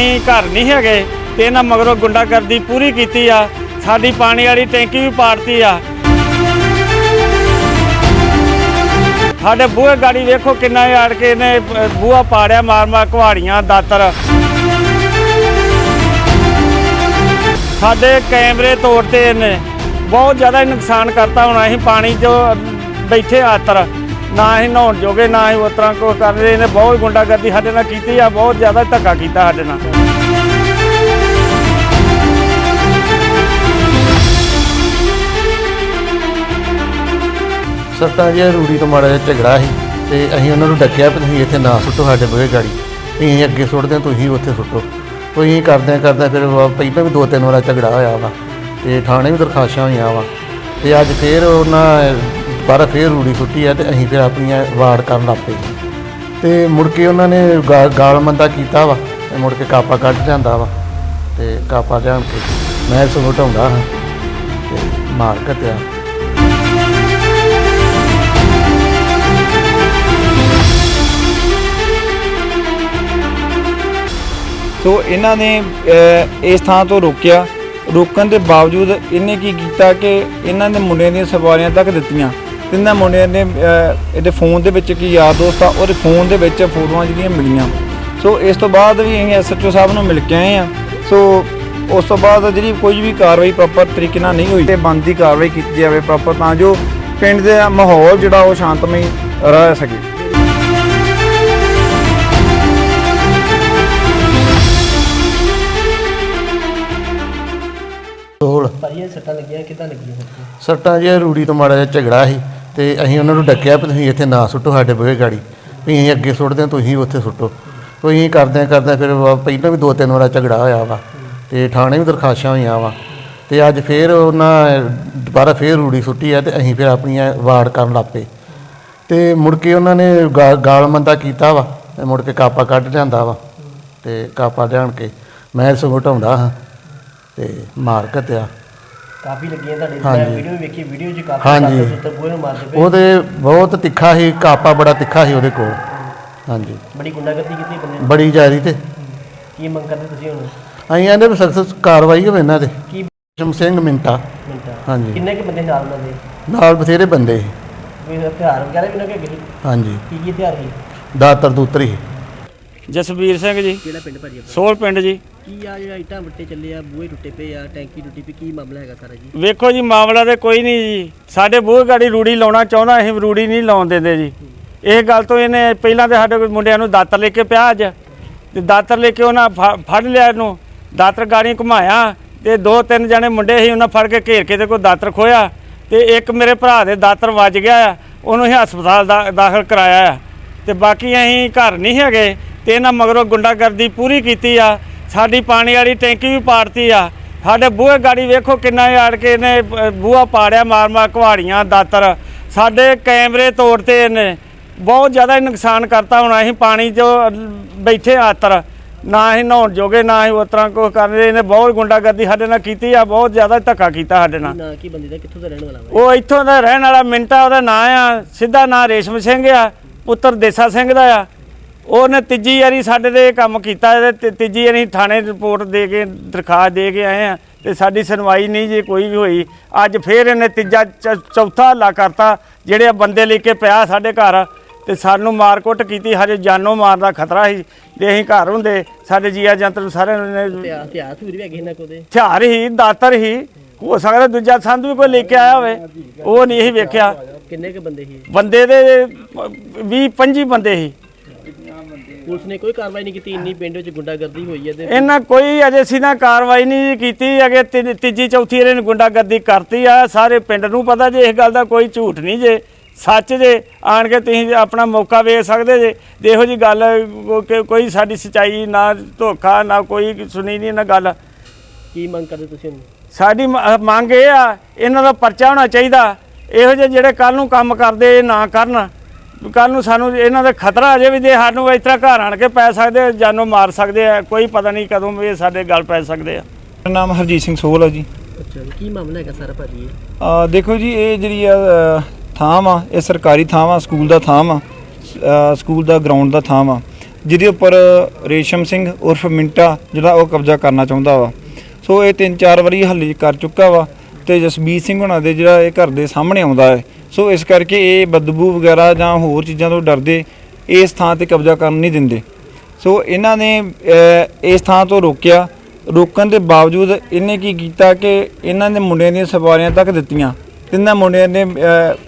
ਅਸੀਂ ਘਰ ਨਹੀਂ ਹੈਗੇ ਤੇ ਇਹਨਾਂ ਮਗਰੋਂ ਗੁੰਡਾਗਰਦੀ ਪੂਰੀ ਕੀਤੀ ਆ। ਸਾਡੀ ਪਾਣੀ ਵਾਲੀ ਟੈਂਕੀ ਵੀ ਪਾੜਤੀ ਆ। ਸਾਡੇ ਬੂਹੇ ਗਾੜੀ ਵੇਖੋ ਕਿੰਨਾ ਆੜ ਕੇ ਇਹਨੇ ਬੂਹਾ ਪਾੜਿਆ ਮਾਰ ਮਾਰ ਕੁਹਾੜੀਆਂ ਦਾਤਰ। ਸਾਡੇ ਕੈਮਰੇ ਤੋੜਤੇ ਇਹਨੇ। ਬਹੁਤ ਜ਼ਿਆਦਾ ਨੁਕਸਾਨ ਕਰਤਾ ਹੁਣ ਅਸੀਂ ਪਾਣੀ 'ਚ ਬੈਠੇ ਆਤਰ। ਨਾ ਅਸੀਂ ਨਹਾਉਣ ਜੋਗੇ, ਨਾ ਹੀ ਉਸ ਤਰ੍ਹਾਂ ਕੁਛ ਕਰ ਰਹੇ ਨੇ ਬਹੁਤ ਗੁੰਡਾਗਰਦੀ ਸਾਡੇ ਨਾਲ ਕੀਤੀ ਆ, ਬਹੁਤ ਜ਼ਿਆਦਾ ਧੱਕਾ ਕੀਤਾ ਸਾਡੇ ਨਾਲ। ਸੱਤਾਂ ਜੀ ਰੂੜੀ ਤੋਂ ਮਾੜਾ ਜਿਹਾ ਝਗੜਾ ਸੀ ਤੇ ਅਸੀਂ ਉਹਨਾਂ ਨੂੰ ਡੱਕਿਆ ਵੀ ਤੁਸੀਂ ਇੱਥੇ ਨਾ ਸੁੱਟੋ ਸਾਡੇ ਬੂਹੇ ਗਾੜੀ। ਵੀ ਅਸੀਂ ਅੱਗੇ ਸੁੱਟਦੇ ਹਾਂ, ਤੁਸੀਂ ਉੱਥੇ ਸੁੱਟੋ। ਤੁਸੀਂ ਅਸੀਂ ਕਰਦੇ ਕਰਦੇ ਫਿਰ ਵਾ- ਪਹਿਲਾਂ ਵੀ ਦੋ ਤਿੰਨ ਵਾਰ ਝਗੜਾ ਹੋਇਆ ਵਾ ਤੇ ਥਾਣੇ ਵੀ ਦਰਖਾਸ਼ਾਂ ਹੋਈਆਂ ਵਾ ਤੇ ਅੱਜ ਫੇਰ ਉਹਨਾਂ ਦੁਬਾਰਾ ਫੇਰ ਰੂੜੀ ਸੁੱਟੀ ਆ ਤੇ ਅਸੀਂ ਫਿਰ ਆਪਣੀਆਂ ਵਾਰਡ ਕਰਨ ਲੱਗ ਪਏ। ਤੇ ਮੁੜ ਕੇ ਉਹਨਾਂ ਨੇ ਗਾ- ਗਾਲ ਮੰਦਾ ਕੀਤਾ ਵਾ ਤੇ ਮੁੜ ਕੇ ਕਾਪਾ ਕੱਢ ਜਾਂਦਾ ਵਾ ਤੇ ਕਾਪਾ ਲਿਆਣ ਕੇ ਮੈਂ ਸਗੋਂ ਢਾਉਂਦਾ ਹਾਂ ਤੇ ਮਾਰ ਘੱਟਿਆ ਸੋ ਇਹਨਾਂ ਨੇ ਅਹ, ਇਸ ਥਾਂ ਤੋਂ ਰੋਕਿਆ। ਰੋਕਣ ਦੇ ਬਾਵਜੂਦ ਇਹਨੇ ਕੀ ਕੀਤਾ ਕਿ ਇਹਨਾਂ ਨੇ ਮੁੰਡਿਆਂ ਦੀਆਂ ਸਵਾਰੀਆਂ ਤੱਕ ਦਿੱਤੀਆਂ। ਤਿੰਨਾਂ ਮੁੰਡਿਆਂ ਨੇ ਇਹਦੇ ਫੋਨ ਦੇ ਵਿੱਚ ਕੀ ਯਾਰ ਦੋਸਤ ਆ ਉਹਦੇ ਫੋਨ ਦੇ ਵਿੱਚ ਫੋਟੋਆਂ ਜਿਹੜੀਆਂ ਮਿਲੀਆਂ। ਸੋ ਇਸ ਤੋਂ ਬਾਅਦ ਵੀ ਅਸੀਂ ਐਸਐਚਓ ਸਾਹਿਬ ਨੂੰ ਮਿਲ ਕੇ ਆਏ ਆ। ਸੋ ਉਸ ਤੋਂ ਬਾਅਦ ਜਿਹੜੀ ਕੋਈ ਵੀ ਕਾਰਵਾਈ ਪ੍ਰੋਪਰ ਤਰੀਕੇ ਨਾਲ ਨਹੀਂ ਹੋਈ ਤੇ ਬੰਦੀ ਕਾਰਵਾਈ ਕੀਤੀ ਜਾਵੇ ਪ੍ਰੋਪਰ ਤਾਂ ਜੋ ਪਿੰਡ ਦਾ ਮਾਹੌਲ ਜਿਹੜਾ ਉਹ ਸ਼ਾਂਤਮਈ ਰਹਿ ਸਕੇ। ਸੱਟਾਂ ਲੱਗੀਆਂ ਕਿੱਦਾਂ ਲੱਗੀਆਂ? ਸੱਟਾਂ ਸੱਟਾਂ ਜੀ ਰੂੜੀ ਤੋਂ ਮਾੜਾ ਜਿਹਾ ਝਗੜਾ ਸੀ। ਤੇ ਅਸੀਂ ਉਹਨਾਂ ਨੂੰ ਡੱਕਿਆ ਵੀ ਤੁਸੀਂ ਇੱਥੇ ਨਾ ਸੁੱਟੋ ਸਾਡੇ ਬੂਹੇ ਗਾੜੀ। ਵੀ ਅਸੀਂ ਅੱਗੇ ਸੁੱਟਦੇ ਹਾਂ, ਤੁਸੀਂ ਉੱਥੇ ਸੁੱਟੋ। ਤੋਂ ਅਸੀਂ ਕਰਦੇ ਕਰਦੇ ਫਿਰ ਵਾ- ਪਹਿਲਾਂ ਵੀ ਦੋ ਤਿੰਨ ਵਾਰਾ ਝਗੜਾ ਹੋਇਆ ਵਾ ਤੇ ਥਾਣੇ ਵੀ ਦਰਖਾਸ਼ਾਂ ਹੋਈਆਂ ਵਾ। ਤੇ ਅੱਜ ਫੇਰ ਉਹਨਾਂ ਦੁਬਾਰਾ ਫੇਰ ਰੂੜੀ ਸੁੱਟੀ ਆ ਤੇ ਅਸੀਂ ਫਿਰ ਆਪਣੀਆਂ ਵਾੜ ਕਰਨ ਲੱਗ ਪਏ। ਤੇ ਮੁੜ ਕੇ ਉਹਨਾਂ ਨੇ ਗਾ- ਗਾਲ ਮੰਦਾ ਕੀਤਾ ਵਾ ਤੇ ਮੁੜ ਕੇ ਕਾਪਾ ਕੱਢ ਲਿਆਂਦਾ ਵਾ ਤੇ ਕਾਪਾ ਲਿਆਣ ਕੇ ਮੈਂ ਸਗੋਂ ਢਾਉਂਦਾ ਹਾਂ ਤੇ ਮਾਰ ਘੱਟਿਆ ਕਾਫੀ ਲੱਗੀਆਂ ਤੁਹਾਡੇ ਹਾਂਜੀ। ਮੈਂ ਵੀਡੀਓ ਵੇਖੀ ਵੀਡੀਓ 'ਚ ਕਾਫੀ ਹਾਂਜੀ। ਕਾਫੀ ਸੁੱਤੇ ਬੂਹੇ ਨੂੰ ਮਾਰਦੇ ਪਏ। ਉਹਦੇ ਬਹੁਤ ਤਿੱਖਾ ਸੀ ਕਾਪਾ ਬੜਾ ਤਿੱਖਾ ਸੀ ਉਹਦੇ ਕੋਲ। ਹਾਂਜੀ। ਬੜੀ ਗੁੰਡਾਗਰਦੀ ਕੀਤੀ ਬੰਦੇ ਨੇ। ਬੜੀ ਜ਼ਿਆਦੀ ਤੇ। ਕੀ ਮੰਗ ਕਰਦੇ ਤੁਸੀਂ ਹੁਣ? ਅਸੀਂ ਕਹਿੰਦੇ ਵੀ ਸਖਤ ਕਾਰਵਾਈ ਹੋਵੇ ਇਹਨਾਂ ਦੇ ਕੀ ਸ਼ਮ ਸਿੰਘ ਮਿੰਟਾ। ਮਿੰਟਾਂ। ਹਾਂਜੀ। ਕਿੰਨੇ ਕੁ ਬੰਦੇ ਨਾਲ ਉਹਨਾਂ ਦੇ? ਨਾਲ ਬਥੇਰੇ ਬੰਦੇ ਸੀ। ਕੋਈ ਹਥਿਆਰ ਵਗੈਰਾ ਵੀ ਕੋਲ ਹੈਗੇ? ਸੀ? ਹਾਂਜੀ। ਕੀ ਕੀ ਹਥਿਆਰ ਸੀ? ਦਾਤਰ ਦੂਤਰੀ ਜਸਵੀਰ ਸਿੰਘ ਜੀ। ਕਿਹੜਾ ਪਿੰਡ ਭਾਜੀ ਆਪਣਾ? ਸੋਲ ਪਿੰਡ ਜੀ। ਕੀ ਆ ਜਿਹੜਾ ਇੱਟਾਂ ਵੱਟੇ ਚੱਲੇ ਆ ਬੂਹੇ ਟੁੱਟੇ ਪਏ ਆ ਟੈਂਕੀ ਟੁੱਟੀ ਪਈ ਕੀ ਮਾਮਲਾ ਹੈਗਾ ਸਾਰਾ ਜੀ? ਵੇਖੋ ਜੀ ਮਾਮਲਾ ਤੇ ਕੋਈ ਨਹੀਂ ਜੀ। ਸਾਡੇ ਬੂਹੇ ਗਾੜੀ ਰੂੜੀ ਲਾਉਣਾ ਚਾਹੁੰਦਾ ਅਸੀਂ ਰੂੜੀ ਨਹੀਂ ਲਾਉਣ ਦਿੰਦੇ ਜੀ। ਇਹ ਗੱਲ ਤੋਂ ਇਹਨੇ ਪਹਿਲਾਂ ਤੇ ਸਾਡੇ ਮੁੰਡਿਆਂ ਨੂੰ ਦਾਤਰ ਲੈ ਕੇ ਪਿਆ ਅੱਜ। ਤੇ ਦਾਤਰ ਲੈ ਕੇ ਉਹਨਾਂ ਫੜ ਲਿਆ ਇਹਨੂੰ। ਦਾਤਰ ਗਾੜੀ ਘੁਮਾਇਆ ਤੇ ਦੋ ਤਿੰਨ ਜਣੇ ਮੁੰਡੇ ਸੀ ਉਹਨਾਂ ਫੜ ਕੇ ਘੇਰ ਕੇ ਤੇ ਕੋਈ ਦਾਤਰ ਖੋਇਆ। ਤੇ ਇੱਕ ਮੇਰੇ ਭਰਾ ਦੇ ਦਾਤਰ ਵੱਜ ਗਿਆ ਉਹਨੂੰ ਅਸੀਂ ਹਸਪਤਾਲ ਦਾ ਦਾਖਲ ਕਰਾਇਆ ਤੇ ਬਾਕੀ ਅਸੀਂ ਘਰ ਨਹੀਂ ਹੈਗੇ। ਤੇ ਇਹਨਾਂ ਮਗਰੋਂ ਗੁੰਡਾਗਰਦੀ ਪੂਰੀ ਕੀਤੀ ਆ। ਸਾਡੀ ਪਾਣੀ ਵਾਲੀ ਟੈਂਕੀ ਵੀ ਪਾੜਤੀ ਆ। ਸਾਡੇ ਬੂਹੇ ਗਾੜੀ ਵੇਖੋ ਕਿੰਨਾ ਹੀ ਆੜ ਕੇ ਇਹਨੇ ਬੂਹਾ ਪਾੜਿਆ ਮਾਰ ਮਾਰ ਕੁਹਾੜੀਆਂ ਦਾਤਰ। ਸਾਡੇ ਕੈਮਰੇ ਤੋੜਤੇ ਇਹਨੇ। ਬਹੁਤ ਜ਼ਿਆਦਾ ਹੀ ਨੁਕਸਾਨ ਕਰਤਾ ਹੁਣ ਅਸੀਂ ਪਾਣੀ 'ਚ ਬੈਠੇ ਆਤਰ ਨਾ ਅਸੀਂ ਨਹਾਉਣ ਜੋਗੇ ਨਾ ਅਸੀਂ ਉਸ ਤਰ੍ਹਾਂ ਕੁਛ ਕਰ ਰਹੇ ਇਹਨੇ ਬਹੁਤ ਗੁੰਡਾਗਰਦੀ ਸਾਡੇ ਨਾਲ ਕੀਤੀ ਆ। ਬਹੁਤ ਜ਼ਿਆਦਾ ਧੱਕਾ ਕੀਤਾ ਸਾਡੇ ਨਾਲ। ਨਾ ਕੀ ਬੰਦੇ ਦਾ ਕਿੱਥੋਂ ਦਾ ਰਹਿਣ ਵਾਲਾ ਉਹ ਇੱਥੋਂ ਦਾ ਰਹਿਣ ਵਾਲਾ ਮਿੰਟਾ ਉਹਦਾ ਨਾਂ ਆ। ਸਿੱਧਾ ਨਾਂ ਰੇਸ਼ਮ ਸਿੰਘ ਆ। ਪੁੱਤਰ ਦੇਸਾ ਸਿੰਘ ਦਾ ਆ। ਉਹਨੇ ਤੀਜੀ ਵਾਰੀ ਸਾਡੇ ਤੇ ਇਹ ਕੰਮ ਕੀਤਾ ਤੀ- ਤੀਜੀ ਵਾਰੀ ਥਾਣੇ ਰਿਪੋਰਟ ਦੇ ਕੇ ਦਰਖਾਸਤ ਦੇ ਕੇ ਆਏ ਆ ਤੇ ਸਾਡੀ ਸੁਣਵਾਈ ਨਹੀਂ ਜੇ ਕੋਈ ਵੀ ਹੋਈ ਅੱਜ ਫੇਰ ਇਹਨੇ ਤੀਜਾ ਚੌਥਾ ਹੱਲਾ ਕਰਤਾ ਜਿਹੜੇ ਬੰਦੇ ਲੈ ਕੇ ਪਿਆ ਸਾਡੇ ਘਰ ਤੇ ਸਾਨੂੰ ਮਾਰਕੁੱਟ ਕੀਤੀ ਹਜੇ ਜਾਨੋਂ ਮਾਰਨ ਦਾ ਖਤਰਾ ਸੀ ਜੇ ਅਸੀਂ ਘਰ ਹੁੰਦੇ ਸਾਡੇ ਜੀਆ ਜੰਤ ਨੂੰ ਸਾਰਿਆਂ ਨੇ ਹਥਿਆਰ ਵੀ ਹੈਗੇ ਇਹਨਾਂ ਕੋਲ ਦੇ ਹਥਿਆਰ ਹੀ ਦਾਤਰ ਹੀ ਹੋ ਸਕਦਾ ਦੂਜਾ ਸੰਦ ਵੀ ਕੋਈ ਲੈ ਕੇ ਆਇਆ ਹੋਵੇ ਉਹ ਨਹੀਂ ਅਸੀਂ ਵੇਖਿਆ। ਕਿੰਨੇ ਕੁ ਬੰਦੇ ਸੀ? ਬੰਦੇ ਦੇ 20 25 ਬੰਦੇ ਸੀ। ਪੁਲਿਸ ਨੇ ਕੋਈ ਕਾਰਵਾਈ ਨਹੀਂ ਕੀਤੀ ਇੰਨੀ ਪਿੰਡ ਵਿੱਚ ਗੁੰਡਾਗਰਦੀ ਹੋਈ ਹੈ ਤੇ ਇਹਨਾਂ ਕੋਈ ਅਜੇ ਸਿੱਧਾ ਕਾਰਵਾਈ ਨਹੀਂ ਕੀਤੀ ਅਗੇ ਤੀਜੀ ਚੌਥੀ ਇਹਨੇ ਨੂੰ ਗੁੰਡਾਗਰਦੀ ਕਰਤੀ ਆ ਸਾਰੇ ਪਿੰਡ ਨੂੰ ਪਤਾ ਜੇ ਇਸ ਗੱਲ ਦਾ ਕੋਈ ਝੂਠ ਨਹੀਂ ਜੇ ਸੱਚ ਜੇ ਆਣ ਕੇ ਤੁਸੀਂ ਆਪਣਾ ਮੌਕਾ ਵੇਖ ਸਕਦੇ ਜੇ ਦੇਖੋ ਜੀ ਗੱਲ ਕੋ- ਕਿ ਕੋਈ ਸਾਡੀ ਸਚਾਈ ਨਾ ਧੋਖਾ ਨਾ ਕੋਈ ਸੁਣੀ ਨਹੀਂ ਨਾ ਗੱਲ। ਕੀ ਮੰਗ ਕਰਦੇ ਤੁਸੀਂ ਹੁਣ ਸਾਡੀ ਮ- ਮੰਗ ਇਹ ਆ ਇਹਨਾਂ ਦਾ ਪਰਚਾ ਹੋਣਾ ਚਾਹੀਦਾ ਇਹੋ ਜਿਹੇ ਜਿਹੜੇ ਕੱਲ ਨੂੰ ਕੰਮ ਕਰਦੇ ਇਹ ਨਾ ਕਰਨ। ਕੱਲ ਨੂੰ ਸਾਨੂੰ ਇਹਨਾਂ ਦਾ ਖਤਰਾ ਅਜੇ ਵੀ ਜੇ ਸਾਨੂੰ ਇਸ ਤਰ੍ਹਾਂ ਘਰ ਆਣ ਕੇ ਪੈ ਸਕਦੇ ਆ, ਜਾਨੋਂ ਮਾਰ ਸਕਦੇ ਆ ਕੋਈ ਪਤਾ ਨਹੀਂ ਕਦੋਂ ਵੀ ਇਹ ਸਾਡੇ ਗੱਲ ਪੈ ਸਕਦੇ ਆ। ਮੇਰਾ ਨਾਮ ਹਰਜੀਤ ਸਿੰਘ ਸੋਹਲ ਹੈ ਜੀ। ਅੱਛਾ ਜੀ ਕੀ ਮਾਮਲਾ ਹੈਗਾ ਸਾਰਾ ਭਾਜੀ? ਅ, ਦੇਖੋ ਜੀ ਇਹ ਜਿਹੜੀ ਆ ਥਾਂ ਵਾ ਇਹ ਸਰਕਾਰੀ ਥਾਂ ਵਾ ਸਕੂਲ ਦਾ ਥਾਂ ਵਾ ਅ, ਸਕੂਲ ਦਾ ਗਰਾਊਂਡ ਦਾ ਥਾਂ ਵਾ ਜਿਹਦੇ ਉੱਪਰ ਰੇਸ਼ਮ ਸਿੰਘ ਉਰਫ ਮਿੰਟਾ ਜਿਹੜਾ ਉਹ ਕਬਜ਼ਾ ਕਰਨਾ ਚਾਹੁੰਦਾ ਵਾ। ਸੋ ਇਹ ਤਿੰਨ ਚਾਰ ਵਾਰੀ ਹੱਲੇ ਕਰ ਚੁੱਕਾ ਵਾ ਤੇ ਜਸਬੀਰ ਸਿੰਘ ਹੁਣਾਂ ਦੇ ਜਿਹੜਾ ਇਹ ਘਰ ਦੇ ਸਾਹਮਣੇ ਆਉਂਦਾ ਹੈ ਸੋ ਇਸ ਕਰਕੇ ਇਹ ਬਦਬੂ ਵਗੈਰਾ ਜਾਂ ਹੋਰ ਚੀਜ਼ਾਂ ਤੋਂ ਡਰਦੇ, ਇਸ ਥਾਂ ਤੇ ਕਬਜ਼ਾ ਕਰਨ ਨਹੀਂ ਦਿੰਦੇ। ਸੋ ਇਹਨਾਂ ਨੇ ਇਸ ਥਾਂ ਤੋਂ ਰੋਕਿਆ। ਰੋਕਣ ਦੇ ਬਾਵਜੂਦ ਇਹਨੇ ਕੀ ਕੀਤਾ ਕਿ ਇਹਨਾਂ ਨੇ ਮੁੰਡਿਆਂ ਦੀਆਂ ਸਵਾਰੀਆਂ ਤੱਕ ਦਿੱਤੀਆਂ। ਤਿੰਨਾਂ ਮੁੰਡਿਆਂ ਨੇ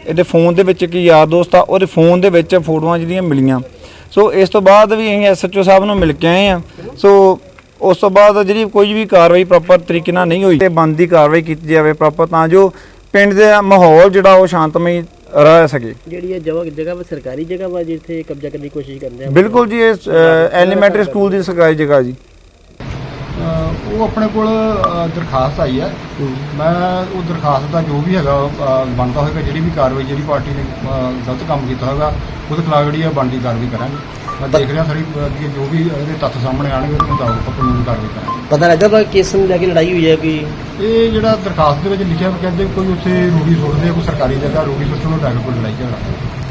ਇਹਦੇ ਫੋਨ ਦੇ ਵਿੱਚ ਕੀ ਯਾਰ ਦੋਸਤ ਆ, ਉਹਦੇ ਫੋਨ ਦੇ ਵਿੱਚ ਫੋਟੋਆਂ ਜਿਹੜੀਆਂ ਮਿਲੀਆਂ। ਸੋ ਇਸ ਤੋਂ ਬਾਅਦ ਵੀ ਅਸੀਂ ਐਸਐਚਓ ਸਾਹਿਬ ਨੂੰ ਮਿਲ ਕੇ ਆਏ ਆ ਸੋ ਉਸ ਤੋਂ ਬਾਅਦ ਜਿਹੜੀ ਕੋਈ ਵੀ ਕਾਰਵਾਈ ਪ੍ਰੋਪਰ ਤਰੀਕੇ ਨਾਲ ਨਹੀਂ ਹੋਈ, ਤੇ ਬੰਦ ਦੀ ਕਾਰਵਾਈ ਕੀਤੀ ਜਾਵੇ ਪ੍ਰੋਪਰ ਤਾਂ ਜੋ ਪਿੰਡ ਦੇ ਮਾਹੌਲ ਜਿਹੜਾ ਉਹ ਸ਼ਾਂਤਮਈ ਰਹਿ ਸਕੇ। ਜਿਹੜੀ ਇਹ ਜਗ੍ਹਾ ਜਗ੍ਹਾ ਵਾ ਸਰਕਾਰੀ ਜਗ੍ਹਾ ਵਾ ਜਿੱਥੇ ਕਬਜ਼ਾ ਕਰਨ ਦੀ ਕੋਸ਼ਿਸ਼ ਕਰਦੇ ਆ? ਬਿਲਕੁਲ ਜੀ ਇਹ ਐਲੀਮੈਂਟਰੀ ਸਕੂਲ ਦੀ ਸਰਕਾਰੀ ਜਗ੍ਹਾ ਜੀ। ਉਹ ਆਪਣੇ ਕੋਲ ਦਰਖਾਸਤ ਆਈ ਹੈ। ਮੈਂ ਉਹ ਦਰਖਾਸਤ ਦਾ ਜੋ ਵੀ ਹੈਗਾ ਬਣਦਾ ਹੋਏਗਾ ਜਿਹੜੀ ਵੀ ਕਾਰਵਾਈ ਜਿਹੜੀ ਪਾਰਟੀ ਨੇ ਗਲਤ ਕੰਮ ਕੀਤਾ ਹੋਵੇਗਾ ਉਹਦੇ ਖਿਲਾਫ ਜਿਹੜੀ ਹੈ ਬਣਦੀ ਕਾਰਵਾਈ ਕਰਾਂਗੇ। ਮੈਂ ਦੇਖ ਰਿਹਾ ਸਾਰੀ ਅੱਗੇ ਜੋ ਵੀ ਇਹਦੇ ਤੱਥ ਸਾਹਮਣੇ ਆਣਗੇ ਉਹਦੇ ਮੁਤਾਬਕ ਕਾਨੂੰਨੀ ਕਾਰਵਾਈ ਕਰਾਂਗੇ। ਪਤਾ ਲੱਗਾ ਵਾ ਕਿਸ ਨੂੰ ਲੈ ਕੇ ਲੜਾਈ ਹੋਈ ਹੈ ਕੋਈ? ਇਹ ਜਿਹੜਾ ਦਰਖਾਸਤ ਦੇ ਵਿੱਚ ਲਿਖਿਆ ਕਹਿੰਦੇ ਕੋਈ ਉੱਥੇ ਰੂੜੀ ਸੁੱਟਦੇ ਕੋਈ ਸਰਕਾਰੀ ਜਗ੍ਹਾ ਰੂੜੀ ਸੁੱਟਣ ਨੂੰ ਲੈ ਕੇ ਕੋਈ ਲੜਾਈ ਝਗੜਾ।